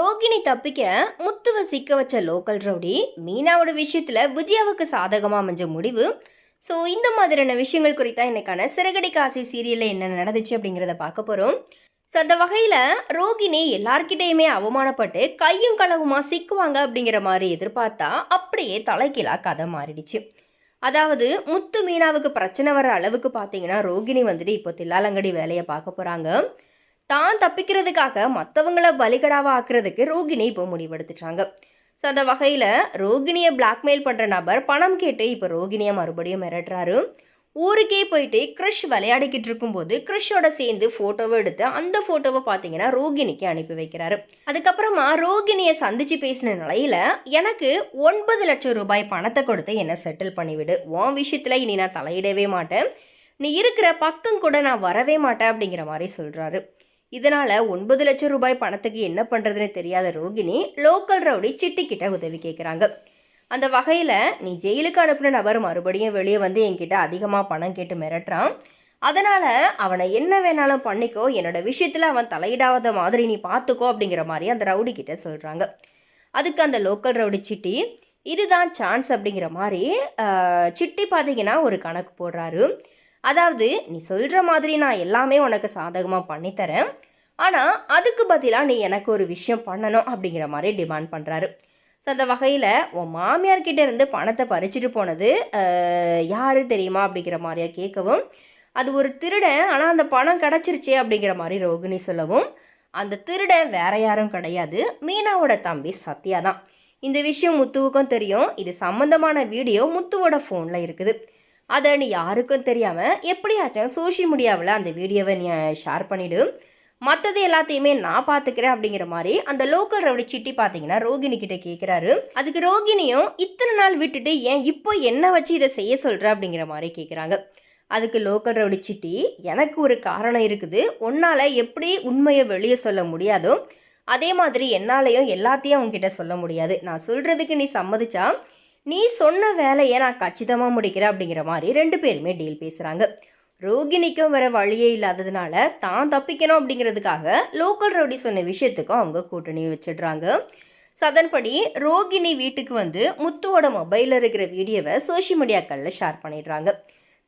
ரோகிணி தப்பிக்க முத்துவை சிக்க வச்ச லோக்கல் ரவுடி மீனாவோட விஷயத்தில் விஜயாவுக்கு சாதகமாக அமைஞ்ச முடிவு. ஸோ இந்த மாதிரியான விஷயங்கள் குறித்தா இன்றைக்கான சிறகடி காசி சீரியலில் என்ன நடந்துச்சு அப்படிங்கிறத பார்க்க போகிறோம் ஸோ அந்த வகையில் ரோகிணி எல்லார்கிட்டயுமே அவமானப்பட்டு கையும் களவுமாக சிக்குவாங்க அப்படிங்கிற மாதிரி எதிர்பார்த்தா அப்படியே தலைகீழா கதை மாறிடுச்சு. அதாவது முத்து மீனாவுக்கு பிரச்சனை வர அளவுக்கு பார்த்தீங்கன்னா ரோகிணி வந்துட்டு இப்போ தில்லாலங்கடி வேலையை பார்க்க போகிறாங்க தான் தப்பிக்கிறதுக்காக மற்றவங்கள பலிகடாவாக ஆக்குறதுக்கு ரோகிணி இப்போ முடிவெடுத்துட்டாங்க. ஸோ அந்த வகையில் ரோகிணியை பிளாக்மெயில் பண்ணுற நபர் பணம் கேட்டு இப்போ ரோகிணியை மறுபடியும் மிரட்டுறாரு. ஊருக்கே போயிட்டு கிறிஷ் விளையாடிக்கிட்டு இருக்கும்போது கிறிஷோட சேர்ந்து ஃபோட்டோவை எடுத்து அந்த ஃபோட்டோவை பார்த்தீங்கன்னா ரோகிணிக்கு அனுப்பி வைக்கிறாரு. அதுக்கப்புறமா ரோகிணியை சந்திச்சு பேசின நிலையில எனக்கு ஒன்பது லட்சம் ரூபாய் பணத்தை கொடுத்து என்னை செட்டில் பண்ணிவிடு. உன் விஷயத்தில் இனி நான் தலையிடவே மாட்டேன். நீ இருக்கிற பக்கம் கூட நான் வரவே மாட்டேன் அப்படிங்கிற மாதிரி சொல்கிறாரு இதனால் ஒன்பது லட்சம் ரூபாய் பணத்துக்கு என்ன பண்ணுறதுன்னு தெரியாத ரோகிணி லோக்கல் ரவுடி சிட்டிக்கிட்ட உதவி கேட்குறாங்க அந்த வகையில் நீ ஜெயிலுக்கு அனுப்பின நபர் மறுபடியும் வெளியே வந்து என்கிட்ட அதிகமாக பணம் கேட்டு மிரட்டுறான். அதனால் அவனை என்ன வேணாலும் பண்ணிக்கோ என்னோட விஷயத்தில் அவன் தலையிடாத மாதிரி நீ பார்த்துக்கோ அப்படிங்கிற மாதிரி அந்த ரவுடி கிட்ட சொல்கிறாங்க அதுக்கு அந்த லோக்கல் ரவுடி சிட்டி இதுதான் சான்ஸ் அப்படிங்கிற மாதிரி சிட்டி பார்த்தீங்கன்னா ஒரு கணக்கு போடுறாரு. அதாவது நீ சொல்கிற மாதிரி நான் எல்லாமே உனக்கு சாதகமாக பண்ணித்தரேன் ஆனால் அதுக்கு பதிலாக நீ எனக்கு ஒரு விஷயம் பண்ணணும் அப்படிங்கிற மாதிரி டிமாண்ட் பண்ணுறாரு ஸோ அந்த வகையில் உன் மாமியார்கிட்ட இருந்து பணத்தை பறிச்சுட்டு போனது யார் யாரு தெரியுமா அப்படிங்கிற மாதிரியா கேட்கவும் அது ஒரு திருடன் ஆனால் அந்த பணம் கிடச்சிருச்சே அப்படிங்கிற மாதிரி ரோகிணி சொல்லவும் அந்த திருடன் வேற யாரும் கிடையாது. மீனாவோட தம்பி சத்யா தான். இந்த விஷயம் முத்துவுக்கும் தெரியும். இது சம்மந்தமான வீடியோ முத்துவோட ஃபோனில் இருக்குது. அதை நீ யாருக்கும் தெரியாமல் எப்படியாச்சும் சோஷியல் மீடியாவில் அந்த வீடியோவை நீ ஷேர் பண்ணிவிடும் மற்றது எல்லாத்தையுமே நான் பார்த்துக்கிறேன் அப்படிங்கிற மாதிரி அந்த லோக்கல் ரவுடி சிட்டி பார்த்தீங்கன்னா ரோகிணி கிட்ட கேட்குறாரு அதுக்கு ரோகிணியும் இத்தனை நாள் விட்டுட்டு ஏன் இப்போ என்ன வச்சு இதை செய்ய சொல்கிற அப்படிங்கிற மாதிரி கேட்குறாங்க அதுக்கு லோக்கல் ரவுடி சிட்டி எனக்கு ஒரு காரணம் இருக்குது. உன்னால் எப்படி உண்மையை வெளியே சொல்ல முடியாதோ அதே மாதிரி என்னாலையும் எல்லாத்தையும் அவங்ககிட்ட சொல்ல முடியாது. நான் சொல்கிறதுக்கு நீ சம்மதிச்சா நீ சொன்ன வேலையை நான் கச்சிதமாக முடிக்கிறேன் அப்படிங்கிற மாதிரி ரெண்டு பேருமே டீல் பேசுகிறாங்க ரோகிணிக்கும் வர வழியே இல்லாததுனால தான் தப்பிக்கணும் அப்படிங்கிறதுக்காக லோக்கல் ரவுடி சொன்ன விஷயத்துக்கும் அவங்க கூட்டணி வச்சிடுறாங்க. ஸோ அதன்படி ரோகிணி வீட்டுக்கு வந்து முத்துவோட மொபைலில் இருக்கிற வீடியோவை சோஷியல் மீடியாக்களில் ஷேர் பண்ணிடுறாங்க.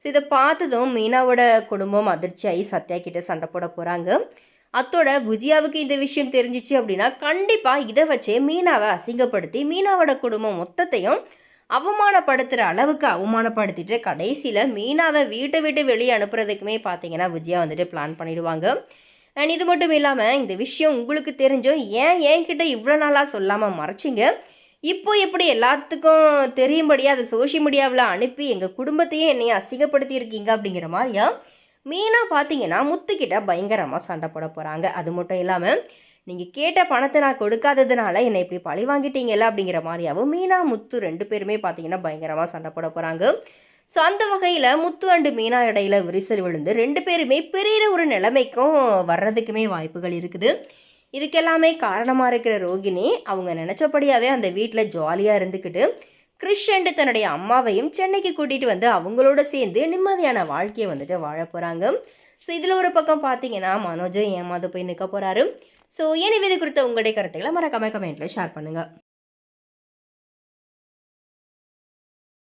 ஸோ இதை பார்த்ததும் மீனாவோட குடும்பம் அதிர்ச்சியாகி சத்யா கிட்ட சண்டை போட போகிறாங்க அத்தோட விஜயாவுக்கு இந்த விஷயம் தெரிஞ்சிச்சு அப்படின்னா கண்டிப்பாக இதை வச்சே மீனாவை அசிங்கப்படுத்தி மீனாவோட குடும்பம் மொத்தத்தையும் அவமானப்படுத்துகிற அளவுக்கு அவமானப்படுத்திட்டு கடைசியில் மீனாவை வீட்டை விட்டு வெளியே அனுப்புறதுக்குமே பார்த்தீங்கன்னா விஜயா வந்துட்டு பிளான் பண்ணிடுவாங்க. அண்ட் இது மட்டும் இல்லாமல் இந்த விஷயம் உங்களுக்கு தெரிஞ்சும் ஏன் என்கிட்ட இவ்வளோ நாளாக சொல்லாமல் மறைச்சிங்க? இப்போ எப்படி எல்லாத்துக்கும் தெரியும்படியாக அதை சோஷியல் மீடியாவில் அனுப்பி எங்கள் குடும்பத்தையே என்னையை அசிங்கப்படுத்தி இருக்கீங்க அப்படிங்கிற மாதிரியா? மீனாக பார்த்தீங்கன்னா முத்துக்கிட்ட பயங்கரமாக சண்டை போட போகிறாங்க அது மட்டும் இல்லாமல் நீங்கள் கேட்ட பணத்தை நான் கொடுக்காததுனால என்னை இப்படி பழி வாங்கிட்டீங்கல்ல அப்படிங்கிற மாதிரியாவும் மீனா முத்து ரெண்டு பேருமே பார்த்தீங்கன்னா பயங்கரமாக சண்டை போட போகிறாங்க ஸோ அந்த வகையில் முத்து அண்டு மீனா இடையில விரிசல் விழுந்து ரெண்டு பேருமே பெரிய ஒரு நிலைமைக்கும் வர்றதுக்குமே வாய்ப்புகள் இருக்குது. இதுக்கெல்லாமே காரணமாக இருக்கிற ரோகிணி அவங்க நினச்சபடியாகவே அந்த வீட்டில் ஜாலியாக இருந்துக்கிட்டு கிறிஷ் அண்டு தன்னுடைய அம்மாவையும் சென்னைக்கு கூட்டிகிட்டு வந்து அவங்களோட சேர்ந்து நிம்மதியான வாழ்க்கையை வந்துட்டு வாழ போகிறாங்க ஸோ இதில் ஒரு பக்கம் பார்த்தீங்கன்னா மனோஜும் ஏமாந்து போய் நிற்க போகிறாரு ஸோ எனவே இது குறித்த உங்களுடைய கருத்துக்களை மறக்காம கமெண்ட்டில் ஷேர் பண்ணுங்கள்